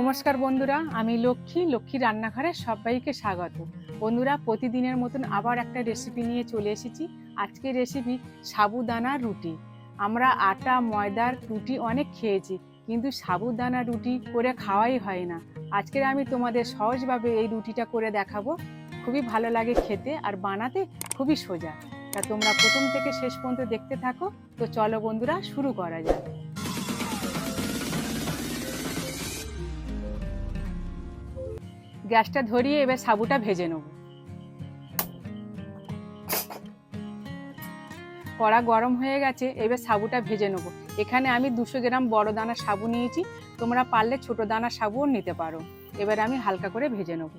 নমস্কার বন্ধুরা, আমি লক্ষ্মী লক্ষ্মী রান্নাঘরে সবাইকে স্বাগত। বন্ধুরা, প্রতিদিনের মতন আবার একটা রেসিপি নিয়ে চলে এসেছি। আজকের রেসিপি সাবুদানা রুটি। আমরা আটা, ময়দার রুটি অনেক খেয়েছি, কিন্তু সাবুদানা রুটি করে খাওয়াই হয় না। আজকের আমি তোমাদের সহজভাবে এই রুটিটা করে দেখাবো। খুবই ভালো লাগে খেতে আর বানাতে খুবই সোজা। তা তোমরা প্রথম থেকে শেষ পর্যন্ত দেখতে থাকো। তো চলো বন্ধুরা, শুরু করা যাক। গ্যাসটা ধরিয়ে এবার সাবুটা ভেজে নেব। কড়া গরম হয়ে গেছে, এবার সাবুটা ভেজে নেব। এখানে আমি দুশো গ্রাম বড় দানা সাবু নিয়েছি, তোমরা পারলে ছোট দানা সাবুও নিতে পারো। এবার আমি হালকা করে ভেজে নেব।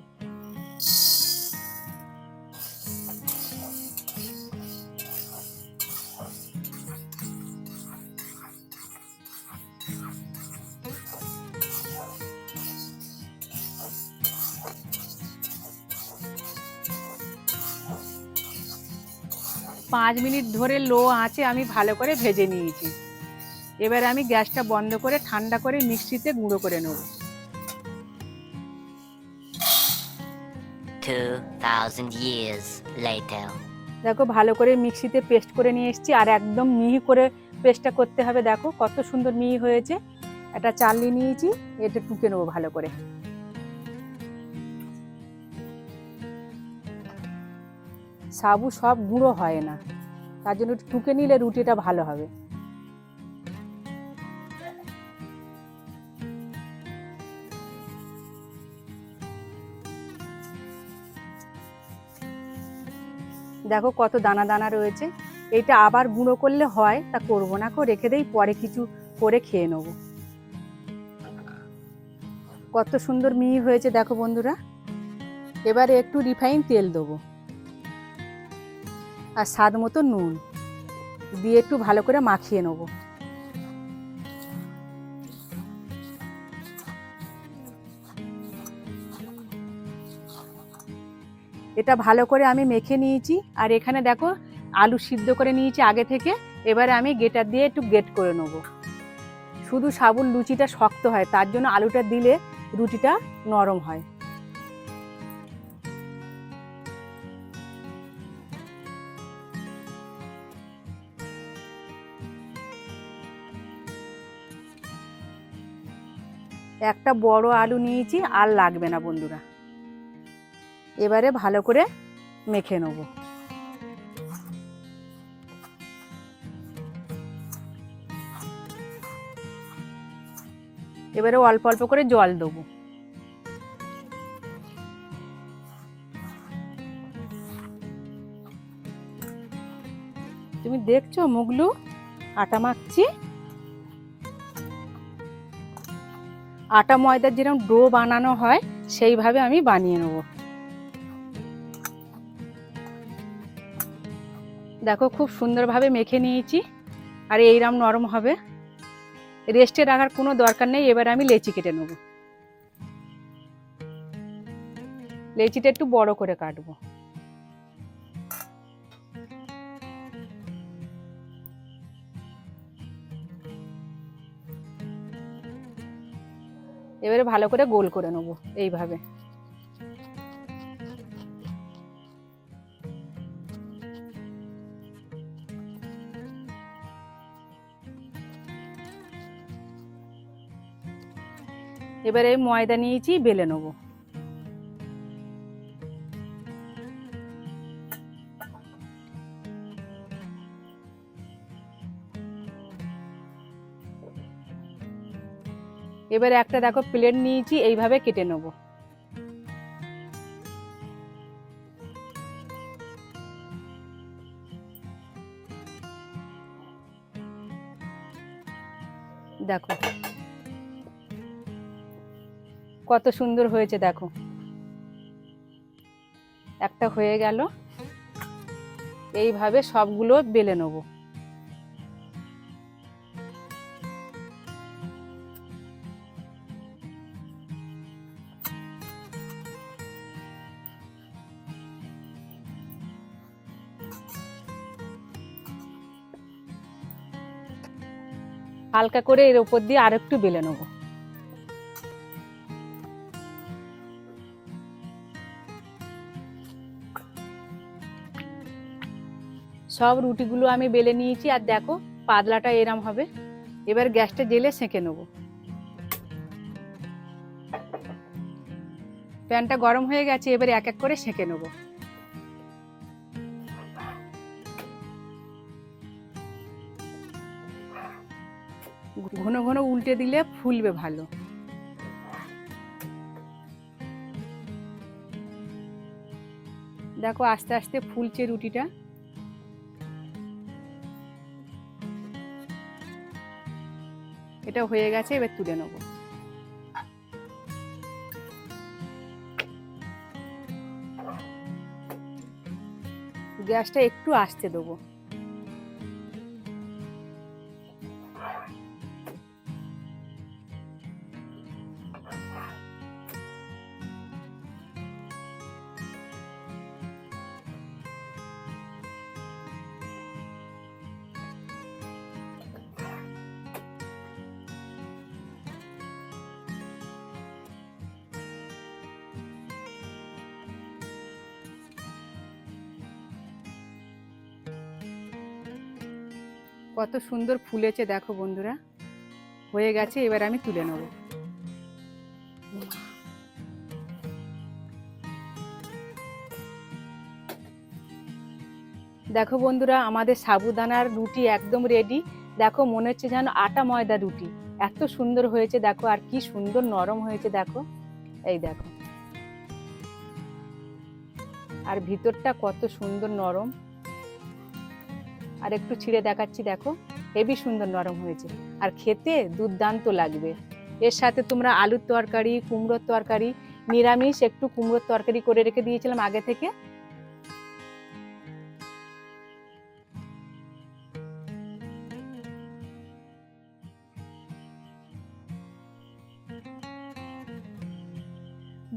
পাঁচ মিনিট ধরে লো আঁচে আমি ভালো করে ভেজে নিয়েছি। এবার আমি গ্যাসটা বন্ধ করে ঠান্ডা করে মিক্সিতে গুঁড়ো করে নেব। 2000 years later. দেখো ভালো করে মিক্সিতে পেস্ট করে নিয়ে এসেছি আর একদম মিহি করে পেস্টটা করতে হবে। দেখো কত সুন্দর মিহি হয়েছে। একটা চালনি নিয়েছি এটা টুকে নেব ভালো করে। সাবু সব গুঁড়ো হয় না। তার জন্য একটু টুকে নিলে রুটিটা ভালো হবে। দেখো কত দানা দানা রয়েছে। এটা আবার গুঁড়ো করলে হয়, তা করব না কো, রেখে দেই, পরে কিছু করে খেয়ে নেব। কত সুন্দর মিহি হয়েছে, দেখো বন্ধুরা। এবারে একটু রিফাইন তেল দেবো। আর স্বাদ মতো নুন। দিয়ে একটু ভালো করে মাখিয়ে নেব। এটা ভালো করে আমি মেখে নিয়েছি। আর এখানে দেখো, আলু সিদ্ধ করে নিয়েছি আগে থেকে। এবারে আমি গেটার দিয়ে একটু গেট করে নেব। শুধু সাবুন, লুচিটা শক্ত হয়, তার জন্য আলুটা দিলে রুটিটা নরম হয়। একটা বড় আলু নিয়েছি, আর লাগবে না বন্ধুরা। এবারে ভালো করে মেখে নেব। এবারে অল্প অল্প করে জল দেবো। তুমি দেখছ মুগলু? আটা মাখছি। আটা ময়দার যেরকম ডো বানানো হয়, সেইভাবে আমি বানিয়ে নেব। দেখো খুব সুন্দরভাবে মেখে নিয়েছি, আর এইরকম নরম হবে। রেস্টে রাখার কোনো দরকার নেই, এবার আমি লেচি কেটে নেব। লেচিটা একটু বড় করে কাটবো। এবারে ভালো করে গোল করে নেব এইভাবে। এবারে ময়দা নিয়েছি বেলে নেব। এবারে একটা দেখো প্লেট নিয়েছি, এইভাবে কেটে নেব। দেখো। কত সুন্দর হয়েছে, দেখো। একটা হয়ে গেল। এইভাবে সবগুলো বেলে নেব। হালকা করে এর উপর দিয়ে আর একটু বেলে নেব। সব রুটিগুলো আমি বেলে নিয়েছি, আর দেখো পাতলাটা এরম হবে। এবার গ্যাসটা জেলে সেঁকে নেব। প্যানটা গরম হয়ে গেছে, এবার এক এক করে সেঁকে নেব। ঘন ঘন উল্টে দিলে ফুলবে ভালো। দেখো আস্তে আস্তে ফুলছে রুটিটা। এটা হয়ে গেছে, এবার তুলে নেব। গ্যাসটা একটু আসতে দেবো। কত সুন্দর ফুলেছে দেখো বন্ধুরা। হয়ে গেছে, এবার আমি তুলে নেব। দেখো বন্ধুরা, আমাদের সাবুদানার রুটি একদম রেডি দেখো, মনে হচ্ছে যেন আটা ময়দা রুটি। এত সুন্দর হয়েছে, দেখো, আর কি সুন্দর নরম হয়েছে, দেখো। এই দেখো। আর ভিতরটা কত সুন্দর নরম। আর একটু ছিঁড়ে দেখাচ্ছি, দেখো। হেভি সুন্দর নরম হয়েছে। আর খেতে দুর্দান্ত লাগবে। এর সাথে তোমরা আলুর তরকারি, কুমড়োর তরকারি, নিরামিষ, একটু কুমড়োর তরকারি করে রেখে দিয়েছিলাম আগে থেকে।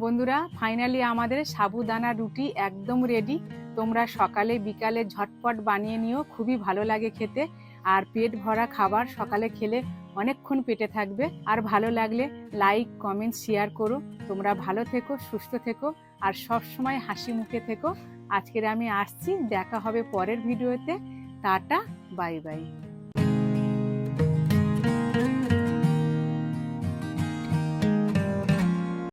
বন্ধুরা ফাইনালি আমাদের সাবুদানা রুটি একদম রেডি তোমরা সকালে, বিকালে ঝটপট বানিয়ে নিও, খুবই ভালো লাগে খেতে। আর পেট ভরা খাবার সকালে খেলে অনেকক্ষণ পেটে থাকবে। আর ভালো লাগলে লাইক, কমেন্ট, শেয়ার করো। তোমরা ভালো থেকো, সুস্থ থেকো, আর সবসময় হাসি মুখে থেকো। আজকের আমি আসছি, দেখা হবে পরের ভিডিওতে। Tata, bye bye.